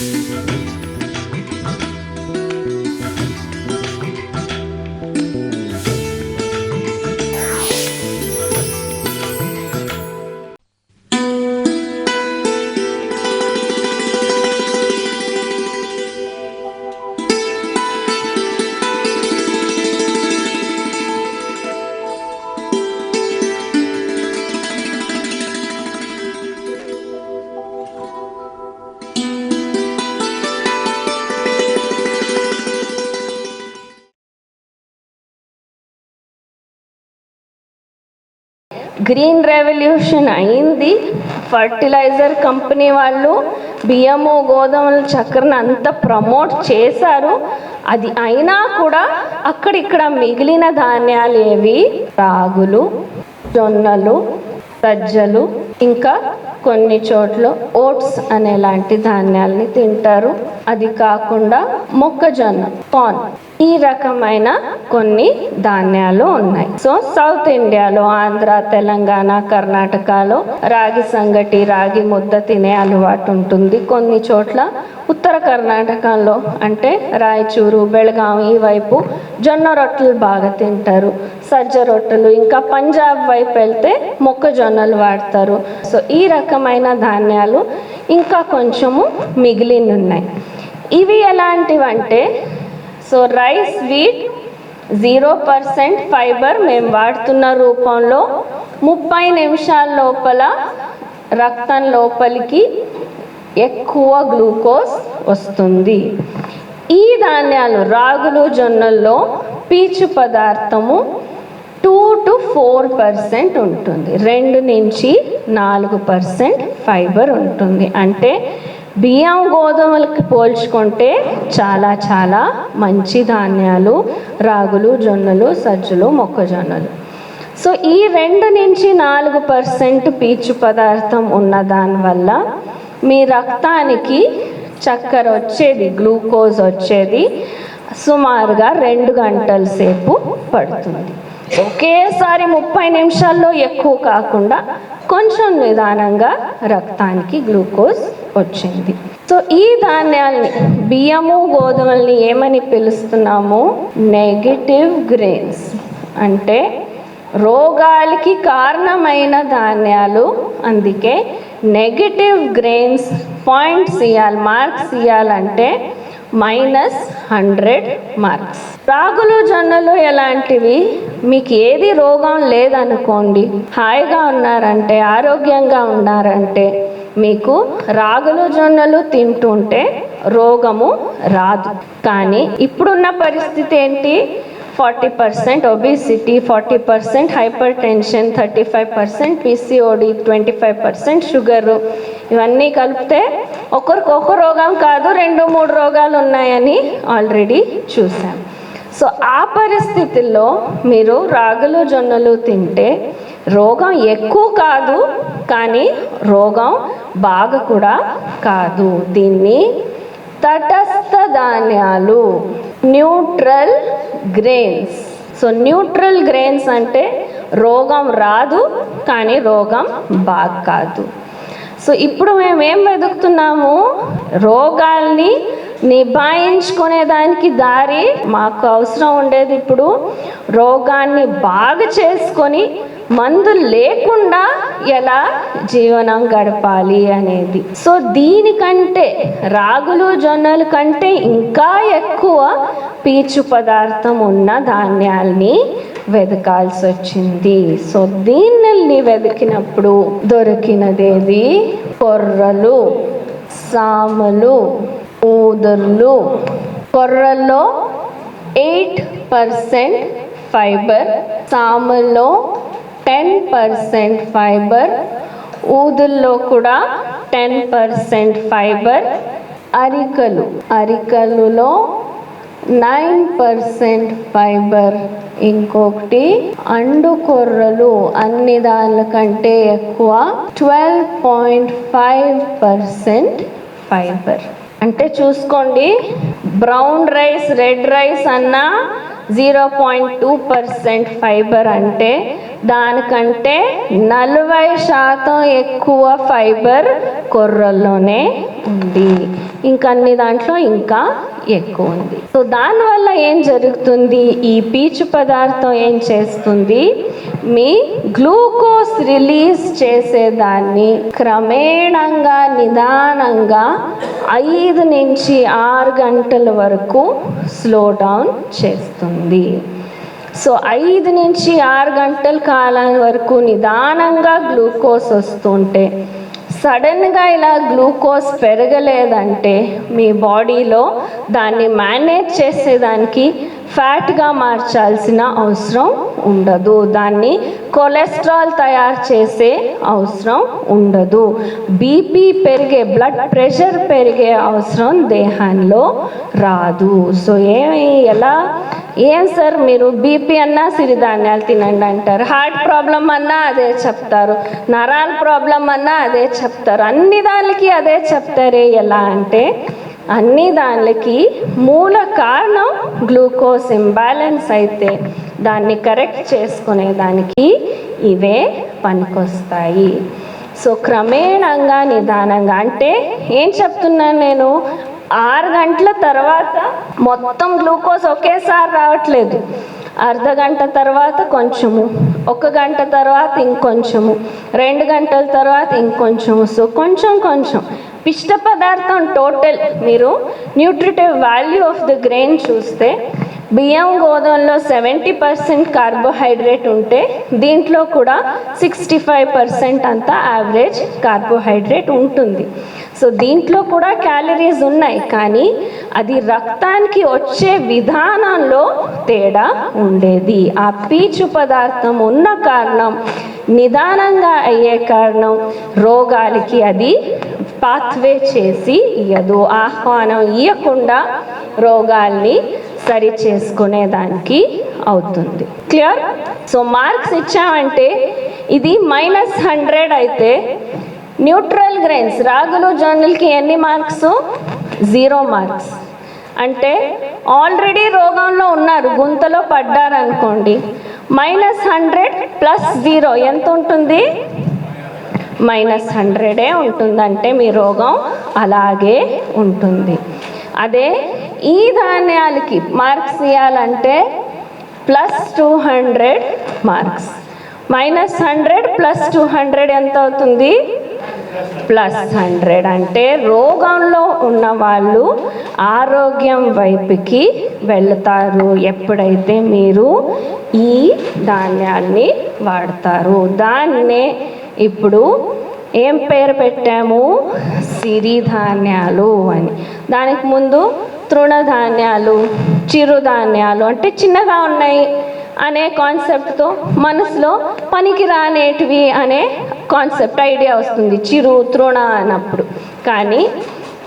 Música green revolution అయింది. Fertiliser company వాళ్ళు బియ్యము గోధుమల చక్కెరను అంత ప్రమోట్ చేశారు. అది అయినా కూడా అక్కడిక్కడ మిగిలిన ధాన్యాలు ఏవి? రాగులు. జొన్నలు సజ్జలు ఇంకా కొన్ని చోట్ల ఓట్స్ అనే లాంటి ధాన్యాల్ని తింటారు. అది కాకుండా మొక్కజొన్న కార్న్ ఈ రకమైన కొన్ని ధాన్యాలు ఉన్నాయి. సో సౌత్ ఇండియాలో ఆంధ్ర తెలంగాణ కర్ణాటకలో రాగి సంగటి రాగి ముద్ద తినే అలవాటు ఉంటుంది. కొన్ని చోట్ల ఉత్తర కర్ణాటకలో అంటే రాయచూరు బెళగాం ఈ వైపు జొన్న రొట్టెలు బాగా తింటారు. సజ్జ రొట్టెలు ఇంకా పంజాబ్ వైపు వెళ్తే మొక్కజొన్నలు వాడతారు. సో ఈ రకమైన ధాన్యాలు ఇంకా కొంచెము మిగిలి ఉన్నాయి ఇవి ఎలాంటివంటే so rice wheat zero percent fibre మేము వాడుతున్న రూపంలో ముప్పై నిమిషాల లోపల రక్తం లోపలికి ఎక్కువ గ్లూకోజ్ వస్తుంది. ఈ ధాన్యాలు రాగులు జొన్నల్లో పీచు పదార్థము టు ఫోర్ పర్సెంట్ ఉంటుంది. రెండు నుంచి నాలుగు పర్సెంట్ ఫైబర్ ఉంటుంది. అంటే బియ్యం గోధుమలకి పోల్చుకుంటే చాలా చాలా మంచి ధాన్యాలు రాగులు జొన్నలు సజ్జలు మొక్కజొన్నలు. సో ఈ రెండు నుంచి నాలుగు పర్సెంట్ పీచు పదార్థం ఉన్న దానివల్ల మీ రక్తానికి చక్కెర వచ్చేది గ్లూకోజ్ వచ్చేది సుమారుగా రెండు గంటల సేపు పడుతుంది. ఒకేసారి ముప్పై నిమిషాల్లో ఎక్కువ కాకుండా కొంచెం నిదానంగా రక్తానికి గ్లూకోజ్ వచ్చింది. సో ఈ ధాన్యాల్ని బియ్యము గోధుమల్ని ఏమని పిలుస్తున్నాము? నెగిటివ్ గ్రెయిన్స్ అంటే రోగాలకి కారణమైన ధాన్యాలు. అందుకే నెగటివ్ గ్రెయిన్స్ పాయింట్స్ ఇవ్వాలి మార్క్స్ ఇవ్వాలంటే మైనస్ హండ్రెడ్ మార్క్స్. రాగులు జొన్నలు ఎలాంటివి? మీకు ఏది రోగం లేదనుకోండి హాయిగా ఉన్నారంటే ఆరోగ్యంగా ఉన్నారంటే మీకు రాగులు జొన్నలు తింటుంటే రోగము రాదు. కానీ ఇప్పుడున్న పరిస్థితి ఏంటి? Forty percent obesity forty percent hypertension thirty five percent PCOD twenty five percent sugar. ఇవన్నీ కలిపితే ఒకరికి ఒక రోగం కాదు రెండు మూడు రోగాలు ఉన్నాయని ఆల్రెడీ చూసాం సో ఆ పరిస్థితుల్లో మీరు రాగులు జొన్నలు తింటే రోగం ఎక్కువ కాదు కానీ రోగం బాగా కూడా కాదు. దీన్ని తటస్థ ధాన్యాలు neutral grains so neutral grains అంటే రోగం రాదు కానీ రోగం బాగా కాదు. సో ఇప్పుడు మేము ఏం వెతుకుతున్నాము? రోగాల్ని నిభాయించుకునే దానికి దారి మాకు అవసరం ఉండేది ఇప్పుడు. రోగాన్ని బాగా చేసుకొని మందు లేకుండా ఎలా జీవనం గడపాలి అనేది. సో దీనికంటే రాగులు జొన్నలు కంటే ఇంకా ఎక్కువ పీచు పదార్థం ఉన్న ధాన్యాల్ని వెతకాల్సి వచ్చింది. సో దీన్ని వెతికినప్పుడు దొరికినదేది పొర్రలు సామలు ఓదర్లు కొర్రల్లో ఎయిట్ పర్సెంట్ ఫైబర్ సామల్లో టెన్ పర్సెంట్ ఫైబర్ ఊదుల్లో కూడా టెన్ పర్సెంట్ ఫైబర్ అరికలు అరికలులో నైన్ పర్సెంట్ ఫైబర్. ఇంకొకటి అండు కొర్రలు అన్ని దానికంటే ఎక్కువ twelve point five percent fibre. అంటే చూసుకోండి బ్రౌన్ రైస్ రెడ్ రైస్ అన్నా zero point two percent fibre అంటే దానికంటే నలభై శాతం ఎక్కువ ఫైబర్ కొర్రల్లోనే ఉంది. ఇంకన్ని దాంట్లో ఇంకా ఎక్కువ ఉంది. సో దానివల్ల ఏం జరుగుతుంది? ఈ పీచు పదార్థం ఏం చేస్తుంది? మీ గ్లూకోజ్ రిలీజ్ చేసేదాన్ని క్రమేణంగా నిదానంగా ఐదు నుంచి ఆరు గంటల వరకు స్లో డౌన్ చేస్తుంది. సో ఐదు నుంచి ఆరు గంటల కాలం వరకు నిదానంగా గ్లూకోజ్ వస్తుంటే సడన్గా ఇలా గ్లూకోజ్ పెరగలేదంటే మీ బాడీలో దాన్ని మేనేజ్ చేసేదానికి ఫ్యాట్గా మార్చాల్సిన అవసరం ఉండదు. దాన్ని కొలెస్ట్రాల్ తయారు చేసే అవసరం ఉండదు. బీపీ పెరిగే బ్లడ్ ప్రెషర్ పెరిగే అవసరం దేహంలో రాదు. సో ఏమి ఎలా ఏం సార్ మీరు బీపీ అన్నా సిరిధాన్యాలు తినండి అంటారు. హార్ట్ ప్రాబ్లం అన్నా అదే చెప్తారు. నరాల ప్రాబ్లం అన్నా అదే చెప్తారు. అన్ని దానికి అదే చెప్తారే ఎలా అంటే అన్ని దానికి మూల కారణం గ్లూకోజ్ ఇంబ్యాలెన్స్ అయితే దాన్ని కరెక్ట్ చేసుకునే దానికి ఇవే పనికొస్తాయి. సో క్రమేణంగా నిదానంగా అంటే ఏం చెప్తున్నాను నేను? ఆరు గంటల తర్వాత మొత్తం గ్లూకోజ్ ఒకేసారి రావట్లేదు. అర్ధ గంట తర్వాత కొంచెము ఒక గంట తర్వాత ఇంకొంచెము రెండు గంటల తర్వాత ఇంకొంచెము సో కొంచెం కొంచెం. పిష్ట పదార్థం టోటల్ మీరు nutritive value of the grain చూస్తే బియ్యం గోధుమలో సెవెంటీ పర్సెంట్ కార్బోహైడ్రేట్ ఉంటే దీంట్లో కూడా సిక్స్టీ ఫైవ్ పర్సెంట్ అంతా యావరేజ్ కార్బోహైడ్రేట్ ఉంటుంది. సో దీంట్లో కూడా క్యాలరీస్ ఉన్నాయి కానీ అది రక్తానికి వచ్చే విధానంలో తేడా ఉండేది. ఆ పీచు పదార్థం ఉన్న కారణం నిదానంగా అయ్యే కారణం రోగాలకి అది పాత్వే చేసి ఇయ్యదు. ఆహ్వానం ఇవ్వకుండా రోగాల్ని సరి చేసుకునేదానికి అవుతుంది. క్లియర్ సో మార్క్స్ ఇచ్చామంటే ఇది మైనస్ హండ్రెడ్ అయితే న్యూట్రల్ గ్రెయిన్స్. రాగులు జొన్నలకి ఎన్ని మార్క్స్? Zero marks. అంటే ఆల్రెడీ రోగంలో ఉన్నారు గుంతలో పడ్డారనుకోండి. మైనస్ హండ్రెడ్ ప్లస్ జీరో ఎంత ఉంటుంది? మైనస్ హండ్రెడే ఉంటుందంటే మీ రోగం అలాగే ఉంటుంది. అదే ఈ ధాన్యాలకి మార్క్స్ ఇవ్వాలంటే plus two hundred marks. Minus hundred plus two hundred ఎంత అవుతుంది? ప్లస్ హండ్రెడ్ అంటే రోగంలో ఉన్న వాళ్ళు ఆరోగ్యం వైపుకి వెళతారు. ఎప్పుడైతే మీరు ఈ ధాన్యాల్ని వాడతారు. దాన్నే ఇప్పుడు ఏం పేరు పెట్టాము? సిరిధాన్యాలు అని. దానికి ముందు తృణధాన్యాలు చిరుధాన్యాలు అంటే చిన్నగా ఉన్నాయి. అనే కాన్సెప్ట్తో మనసులో పనికి రానేటివి అనే కాన్సెప్ట్ ఐడియా వస్తుంది. చిరు తృణ అన్నప్పుడు. కానీ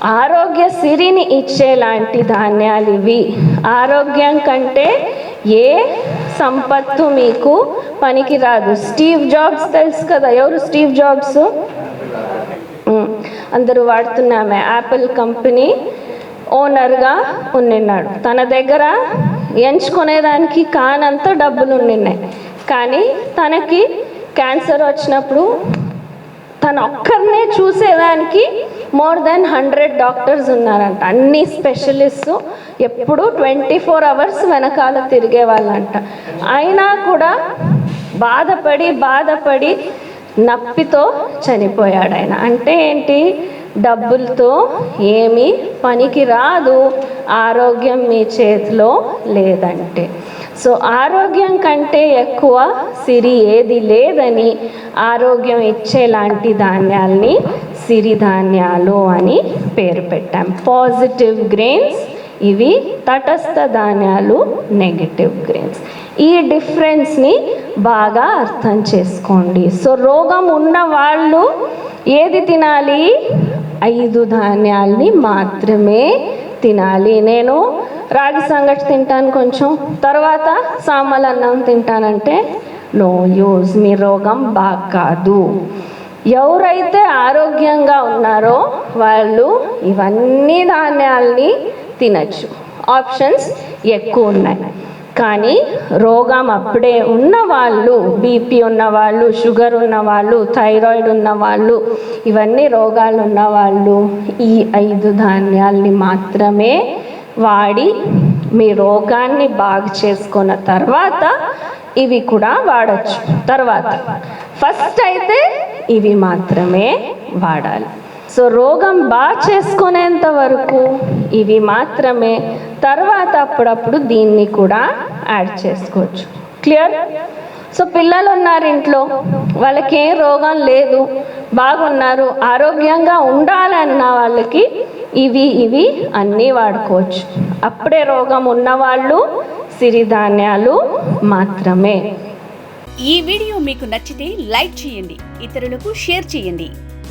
ఆరోగ్య సిరిని ఇచ్చేలాంటి ధాన్యాలు ఇవి. ఆరోగ్యం కంటే ఏ సంపత్తు మీకు పనికి రాదు. స్టీవ్ జాబ్స్ తెలుసు కదా? ఎవరు స్టీవ్ జాబ్స్? అందరూ వాడుతున్నామే యాపిల్ కంపెనీ ఓనర్గా ఉండిన్నాడు తన దగ్గర ఎంచుకునేదానికి కానంత డబ్బులు ఉండినాయి కానీ తనకి క్యాన్సర్ వచ్చినప్పుడు తను ఒక్కరినే చూసేదానికి మోర్ దెన్ హండ్రెడ్ డాక్టర్స్ ఉన్నారంట. అన్ని స్పెషలిస్టు ఎప్పుడు ట్వంటీ ఫోర్ అవర్స్ వెనకాల తిరిగే వాళ్ళంట అయినా కూడా బాధపడి బాధపడి నప్పితో చనిపోయాడు ఆయన. అంటే ఏంటి? డబ్బులతో ఏమీ పనికి రాదు. ఆరోగ్యం మీ చేతిలో లేదంటే. సో ఆరోగ్యం కంటే ఎక్కువ సిరి ఏది లేదని ఆరోగ్యం ఇచ్చేలాంటి ధాన్యాల్ని సిరిధాన్యాలు అని పేరు పెట్టాం. పాజిటివ్ గ్రెయిన్స్ ఇవి తటస్థ ధాన్యాలు నెగటివ్ గ్రెయిన్స్. ఈ డిఫరెన్స్ని బాగా అర్థం చేసుకోండి. సో రోగం ఉన్న వాళ్ళు ఏది తినాలి? ఐదు ధాన్యాల్ని మాత్రమే తినాలి. నేను రాగి సంగటి తింటాను కొంచెం. తర్వాత సామల అన్నం తింటానంటే నో యూజ్ మీ రోగం బాగా కాదు. ఎవరైతే ఆరోగ్యంగా ఉన్నారో వాళ్ళు ఇవన్నీ ధాన్యాల్ని తినచ్చు. ఆప్షన్స్ ఎక్కువ ఉన్నాయి. కానీ రోగం అప్పుడే ఉన్న వాళ్ళు బీపీ ఉన్నవాళ్ళు షుగర్ ఉన్న వాళ్ళు థైరాయిడ్ ఉన్నవాళ్ళు ఇవన్నీ రోగాలు ఉన్నవాళ్ళు ఈ ఐదు ధాన్యాల్ని మాత్రమే వాడి మీ రోగాన్ని బాగు చేసుకున్న తర్వాత ఇవి కూడా వాడచ్చు. తర్వాత ఫస్ట్ అయితే ఇవి మాత్రమే వాడాలి. సో రోగం బాగా చేసుకునేంత వరకు ఇవి మాత్రమే. తర్వాత అప్పుడప్పుడు దీన్ని కూడా యాడ్ చేసుకోవచ్చు. క్లియర్ సో పిల్లలు ఉన్నారు ఇంట్లో. వాళ్ళకి ఏ రోగం లేదు. బాగున్నారు. ఆరోగ్యంగా ఉండాలన్న వాళ్ళకి ఇవి ఇవి అన్నీ వాడుకోవచ్చు. అప్పుడే రోగం ఉన్నవాళ్ళు సిరిధాన్యాలు మాత్రమే. ఈ వీడియో మీకు నచ్చితే లైక్ చేయండి. ఇతరులకు షేర్ చేయండి.